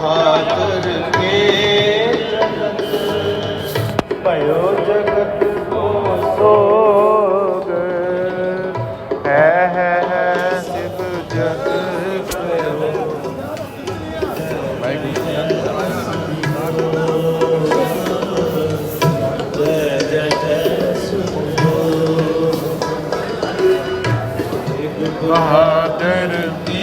ਬਹਾਦਰ ਕੇ ਭਇਓ ਜਗਤ ਕੋ ਸੋਗ ਹੈ ਹੈ ਹੈ ਸਿਵ ਜਗ ਬਹਾਦਰ ਕੇ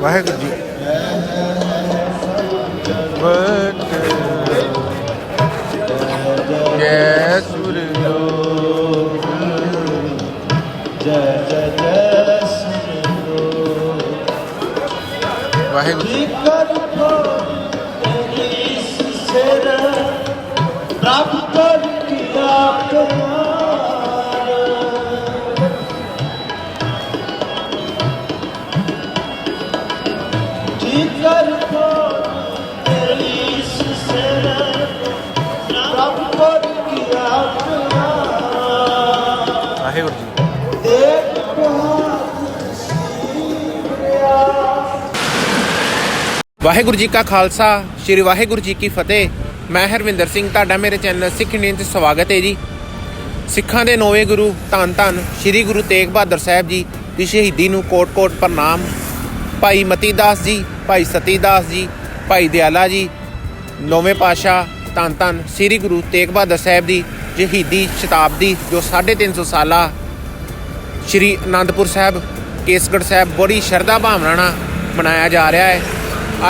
ਵਾਹਿਗੁਰੂ ਜੀ। ਵਟ ਜੈ ਸੁਰਿਓ ਜੈ ਜੈ ਜੈ। ਸੁਰਿਓ ਵਾਹਿਗੁਰੂ ਵਾਹਿਗੁਰੂ ਜੀ ਵਾਹਿਗੁਰੂ ਜੀ ਕਾ ਖਾਲਸਾ, ਸ੍ਰੀ ਵਾਹਿਗੁਰੂ ਜੀ ਕੀ ਫਤਿਹ। ਮੈਂ ਹਰਵਿੰਦਰ ਸਿੰਘ, ਤੁਹਾਡਾ ਮੇਰੇ ਚੈਨਲ ਸਿੱਖ ਇੰਡੀਅਨ 'ਚ ਸਵਾਗਤ ਹੈ ਜੀ। ਸਿੱਖਾਂ ਦੇ ਨੌਵੇਂ ਗੁਰੂ ਧੰਨ ਧੰਨ, ਸ੍ਰੀ ਗੁਰੂ ਤੇਗ ਬਹਾਦਰ ਸਾਹਿਬ ਜੀ ਦੀ ਸ਼ਹੀਦੀ ਨੂੰ ਕੋਟ-ਕੋਟ ਪ੍ਰਣਾਮ। ਭਾਈ ਮਤੀ ਦਾਸ ਜੀ, ਭਾਈ ਸਤੀ ਦਾਸ ਜੀ, ਭਾਈ ਦਿਆਲਾ ਜੀ, ਨੌਵੇਂ ਪਾਤਸ਼ਾਹ ਧੰਨ ਧੰਨ ਸ੍ਰੀ ਗੁਰੂ ਤੇਗ ਬਹਾਦਰ ਸਾਹਿਬ ਦੀ ਸ਼ਹੀਦੀ ਸ਼ਤਾਬਦੀ ਜੋ 350 ਸਾਲਾ ਸ਼੍ਰੀ ਅਨੰਦਪੁਰ ਸਾਹਿਬ, ਕੇਸਗੜ੍ਹ ਸਾਹਿਬ ਬੜੀ ਸ਼ਰਧਾ ਭਾਵਨਾ ਨਾਲ ਮਨਾਇਆ ਜਾ ਰਿਹਾ ਹੈ।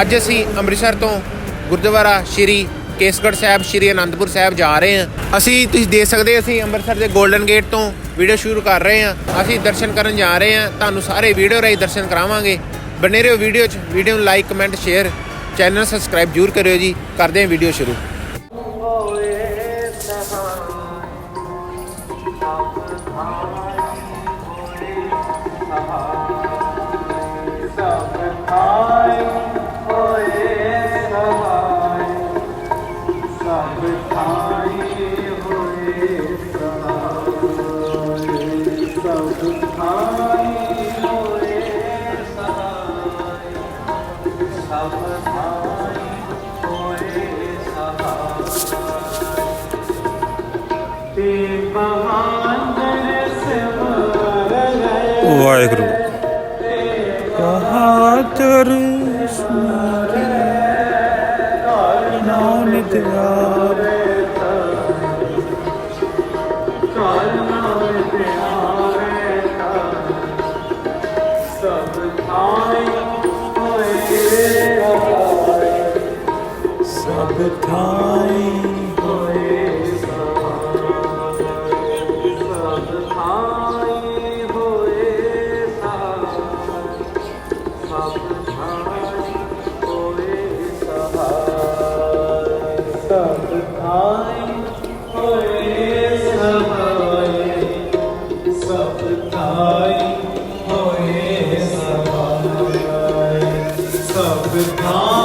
ਅੱਜ ਅਸੀਂ ਅੰਮ੍ਰਿਤਸਰ ਤੋਂ ਗੁਰਦੁਆਰਾ ਸ਼੍ਰੀ ਕੇਸਗੜ੍ਹ ਸਾਹਿਬ, ਸ਼੍ਰੀ ਅਨੰਦਪੁਰ ਸਾਹਿਬ ਜਾ ਰਹੇ ਹਾਂ। ਅਸੀਂ ਤੁਸੀਂ ਦੇਖ ਸਕਦੇ ਅਸੀਂ ਅੰਮ੍ਰਿਤਸਰ ਦੇ 골ਡਨ ਗੇਟ ਤੋਂ ਵੀਡੀਓ ਸ਼ੁਰੂ ਕਰ ਰਹੇ ਹਾਂ। ਅਸੀਂ ਦਰਸ਼ਨ ਕਰਨ ਜਾ ਰਹੇ ਹਾਂ। ਤੁਹਾਨੂੰ ਸਾਰੇ ਵੀਡੀਓ ਰਾਹੀਂ ਦਰਸ਼ਨ ਕਰਾਵਾਂਗੇ। ਬਨੇ ਰਹੋ ਵੀਡੀਓ 'ਚ ਵੀਡੀਓ ਨੂੰ like comment share channel subscribe ਜ਼ਰੂਰ ਕਰਿਓ ਜੀ। ਕਰਦੇ ਹਾਂ ਵੀਡੀਓ ਸ਼ੁਰੂ। ਵਾਹਿਗੁਰੂ। ਬਹਾਦਰ ਸੁਨਾਰੇ ਨਾਨਕ ਆਵੇ ਕਾਲ ਨਾਨਕ ਆਵੇ ਸਭ ਥਾਈ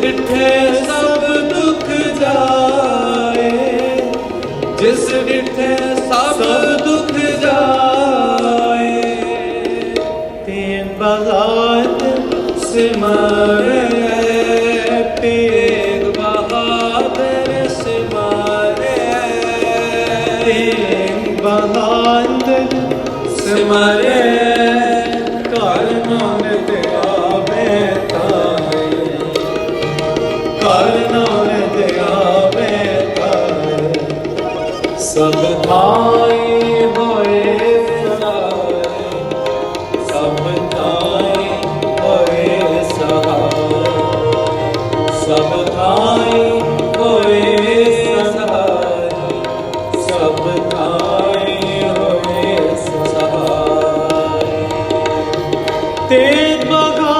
ਡਿਠੇ ਸਭ ਦੁੱਖ ਜਾਏ। ਜਿਸ ਡਿਠੇ ਸਭ ਦੁੱਖ ਜਾਏ। ਤੇਨ ਬਜ਼ਾਤ ਸਿਮਰੇ ਤੇਗ ਬਹਾਦਰ ਸਿਮਰੇ ਤੇਨ ਸਭ ਹੋਏ ਹੋਏ ਹੋਏ ਸਹਾਈ ਸਭ। ਬਗਾ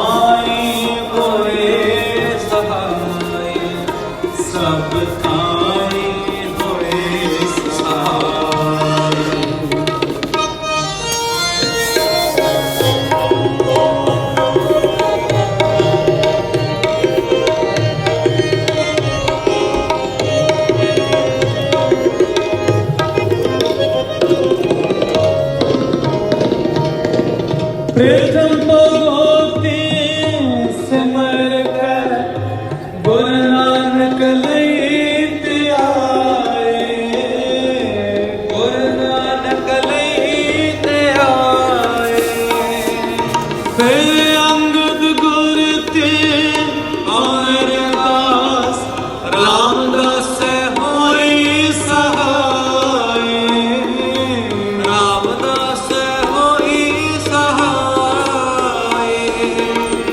Deus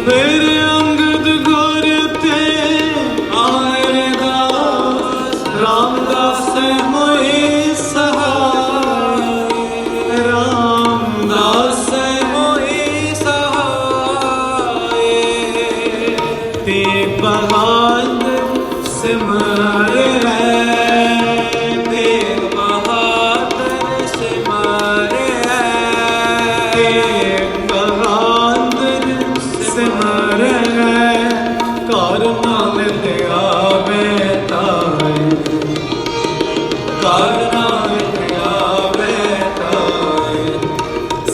பேரு